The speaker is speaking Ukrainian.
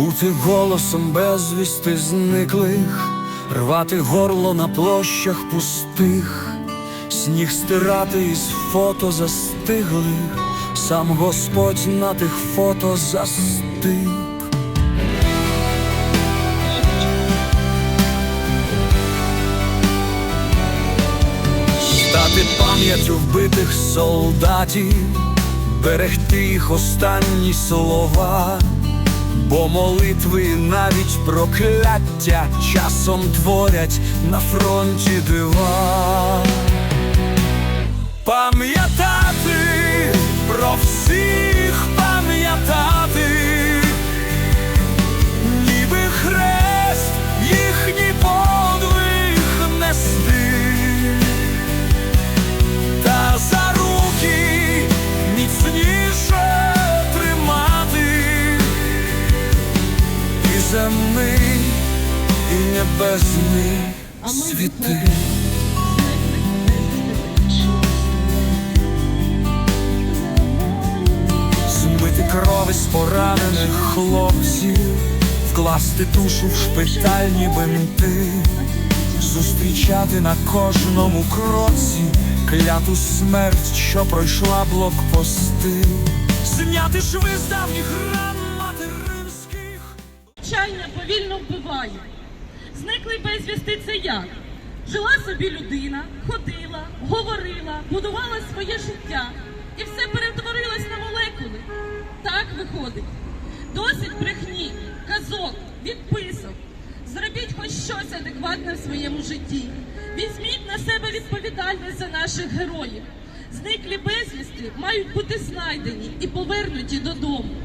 Бути голосом безвісти зниклих, рвати горло на площах пустих, сніг стирати із фото застиглих, сам Господь на тих фото застиг. Стати пам'яттю вбитих солдатів, берегти їх останні слова, бо молитви навіть прокляття часом творять на фронті дива. Земний, і небесний світи. Змити крови з поранених хлопців, вкласти душу в шпитальні бинти, зустрічати на кожному кроці кляту смерть, що пройшла блокпости, зняти шви з давніх ран. Чайня повільно вбиває. Зниклий безвісти це як? Жила собі людина, ходила, говорила, будувала своє життя, і все перетворилось на молекули. Так виходить. Досить брехні, казок, відписок. Зробіть хоч щось адекватне в своєму житті. Візьміть на себе відповідальність за наших героїв. Зниклі безвісти мають бути знайдені і повернуті додому.